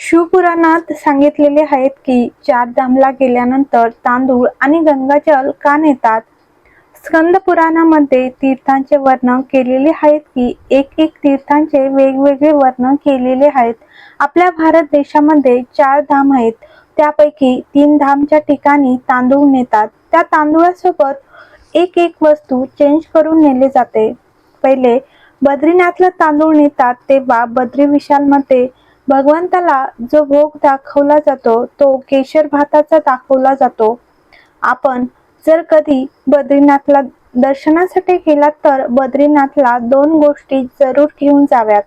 शिवपुराणात सांगितलेले आहेत की चार धामला गेल्यानंतर तांदूळ आणि गंगाजल का नेतात? स्कंद पुराणामध्ये तीर्थांचे वर्णन केलेले आहेत की एक एक तीर्थांचे वेगवेगळे वर्णन केलेले आहेत. आपल्या भारत देशामध्ये चार धाम आहेत. त्यापैकी तीन धामच्या ठिकाणी तांदूळ नेतात. त्या तांदूळासोबत एक एक वस्तू चेंज करून नेले जाते. पहिले बद्रीनाथला तांदूळ नेतात तेव्हा बद्री विशालमध्ये भगवंताला जो भोग दाखवला जातो तो केशर भाताचा दाखवला जातो. आपण जर कधी बद्रीनाथला दर्शनासाठी गेलात तर बद्रीनाथला दोन गोष्टी जरूर घेऊन जाव्यात.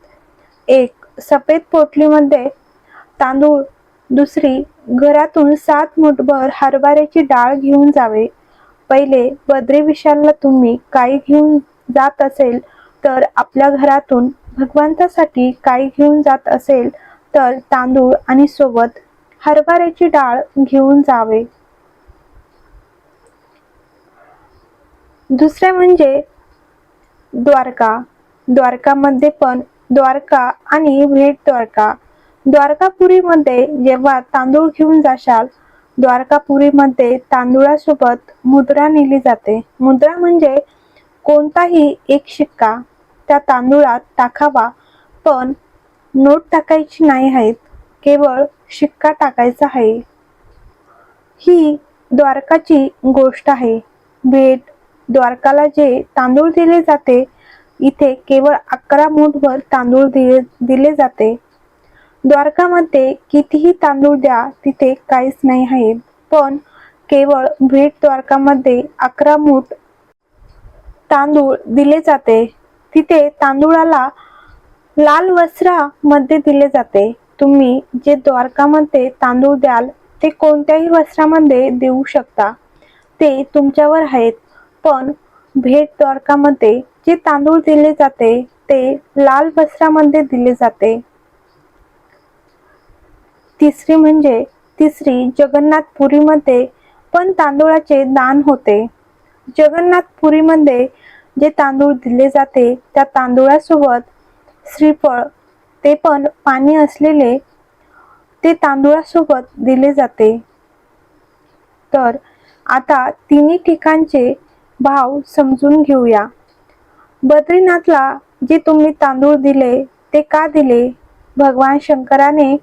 एक सफेद पोटलीमध्ये तांदूळ दुसरी घरातून सात मुठभर हरभऱ्याची डाळ घेऊन जावे. पहिले बद्री विशालला तुम्ही काही घेऊन जात असेल तर आपल्या घरातून भगवंतासाठी काही घेऊन जात असेल तर तांदूळ आणि सोबत हरभऱ्याची डाळ घेऊन जावे. दुसरे म्हणजे द्वारका. द्वारकामध्ये पण द्वारका आणि भेट द्वारका. द्वारकापुरीमध्ये जेव्हा तांदूळ घेऊन जाशाल द्वारकापुरीमध्ये तांदुळासोबत मुद्रा नेली जाते. मुद्रा म्हणजे कोणताही एक शिक्का. त्या तांदूळात टाकावा पण नोट टाकायची नाही आहेत केवळ शिक्का टाकायचा आहे. ही द्वारकाची गोष्ट आहे. भेट द्वारकाला जे तांदूळ दिले जाते इथे केवळ अकरा मूठभर तांदूळ दिले दिले जाते. द्वारकामध्ये कितीही तांदूळ द्या तिथे काहीच नाही आहे पण केवळ भेट द्वारकामध्ये अकरा मूठ तांदूळ दिले जाते. तिथे तांदूळाला लाल वस्त्रामध्ये दिले जाते. तुम्ही जे द्वारकामध्ये तांदूळ द्याल ते कोणत्याही वस्त्रामध्ये देऊ शकता. ते तुमच्यावर आहेत. पण भेट द्वारकामध्ये जे तांदूळ दिले जाते ते लाल वस्त्रामध्ये दिले जाते. तिसरी म्हणजे तिसरी जगन्नाथपुरीमध्ये पण तांदूळाचे दान होते. जगन्नाथपुरीमध्ये जे तांदूळ दिले जाते त्या तांदूळासोबत श्रीफळ ते पण पाणी असलेले ते तांदूळासोबत दिले जाते. तर आता तिन्ही ठिकाणचे भाव समजून घेऊया. बद्रीनाथला जे तुम्ही तांदूळ दिले ते का दिले? भगवान शंकराने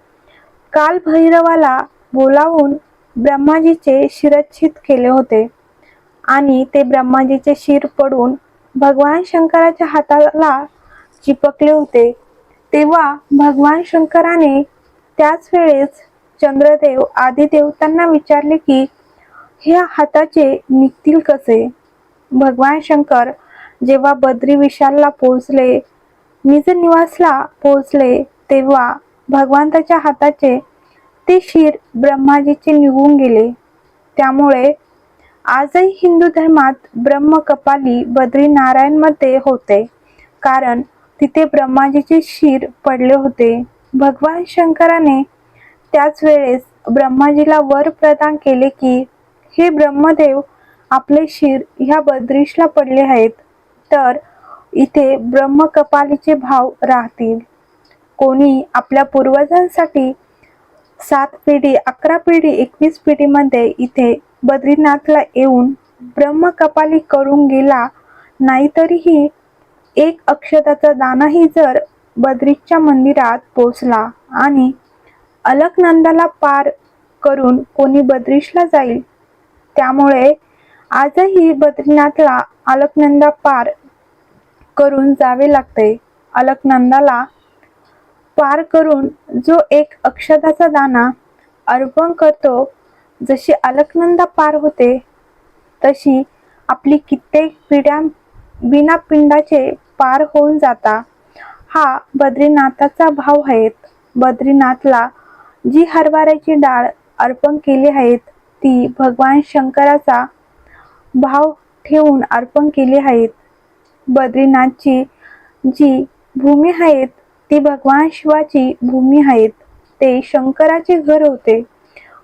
काल भैरवाला बोलावून ब्रह्माजीचे शिरच्छित केले होते आणि ते ब्रह्माजीचे शिर पडून भगवान शंकराच्या हाताला चिपकले होते. तेव्हा भगवान शंकराने त्याच वेळेस चंद्रदेव आदी देवतांना विचारले की ह्या हाताचे निघतील कसे? भगवान शंकर जेव्हा बद्री विशालला पोहोचले निज निवासला पोहोचले तेव्हा भगवंताच्या हाताचे ते शिर ब्रह्माजीचे निघून गेले. त्यामुळे आजही हिंदू धर्मात ब्रह्म कपाली बद्रीनारायणमध्ये होते. कारण तिथे ब्रह्माजीचे शिर पडले होते. भगवान शंकराने त्याच वेळेस ब्रह्माजीला वर प्रदान केले की हे ब्रह्मदेव आपले शिर ह्या बद्रीशला पडले आहेत. तर इथे ब्रह्मकपालीचे भाव राहतील. कोणी आपल्या पूर्वजांसाठी सात पिढी अकरा पिढी एकवीस पिढीमध्ये इथे बद्रीनाथला येऊन ब्रह्मकपाली करून गेला नाही तरीही एक अक्षताचा दानाही जर बद्रीच्या मंदिरात पोचला आणि अलकनंदाला पार करून कोणी बद्रीशला जाईल त्यामुळे आजही बद्रीनाथला अलकनंदा पार करून जावे लागते. अलकनंदाला पार करून जो एक अक्षताचा दाना अर्पण करतो जशी अलकनंदा पार होते तशी आपली कित्येक पिढ्या बिना पिंडाचे पार होऊन जाता. हा बद्रीनाथाचा भाव आहेत. बद्रीनाथला जी हरभऱ्याची डाळ अर्पण केली आहेत ती भगवान शंकराचा भाव ठेवून अर्पण केली आहेत. बद्रीनाथची जी भूमी आहेत ती भगवान शिवाची भूमी आहेत. ते शंकराचे घर होते.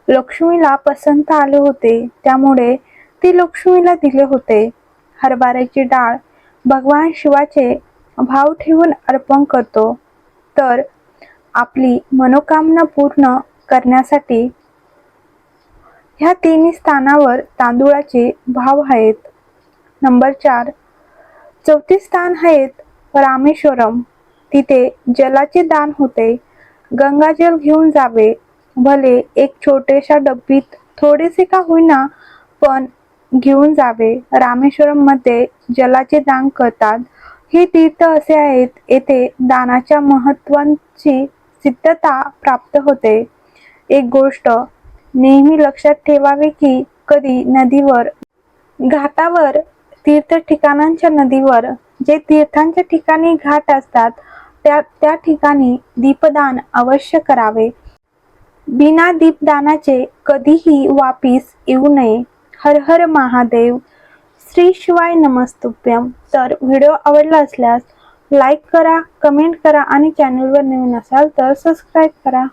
लक्ष्मीला पसंत आले होते. त्यामुळे ती लक्ष्मीला दिले होते. हरभऱ्याची डाळ भगवान शिवाचे भाव ठेवून अर्पण करतो. तर आपली मनोकामना पूर्ण करण्यासाठी ह्या तिन्ही स्थानावर तांदूळाचे भाव आहेत. नंबर चार चौथे स्थान आहेत रामेश्वरम. तिथे जलाचे दान होते. गंगाजल घेऊन जावे. भले एक छोटेशा डब्बीत थोडेसे का होईना पण घेऊन जावे. रामेश्वरममध्ये जलाचे दान करतात. हे तीर्थ असे आहेत येथे दानाच्या महत्वाची सिद्धता प्राप्त होते. एक गोष्ट नेहमी लक्षात ठेवावे की कधी नदीवर घाटावर तीर्थ ठिकाणांच्या नदीवर जे तीर्थांच्या ठिकाणी घाट असतात त्या त्या ठिकाणी दीपदान अवश्य करावे. बिना दीपदानाचे कधीही वापिस येऊ नये. हर हर महादेव. श्री शिवाय नमस्तुभ्यम तर व्हिडिओ आवडला असल्यास लाईक करा कमेंट करा आणि चॅनलवर नवीन असाल तर सबस्क्राईब करा.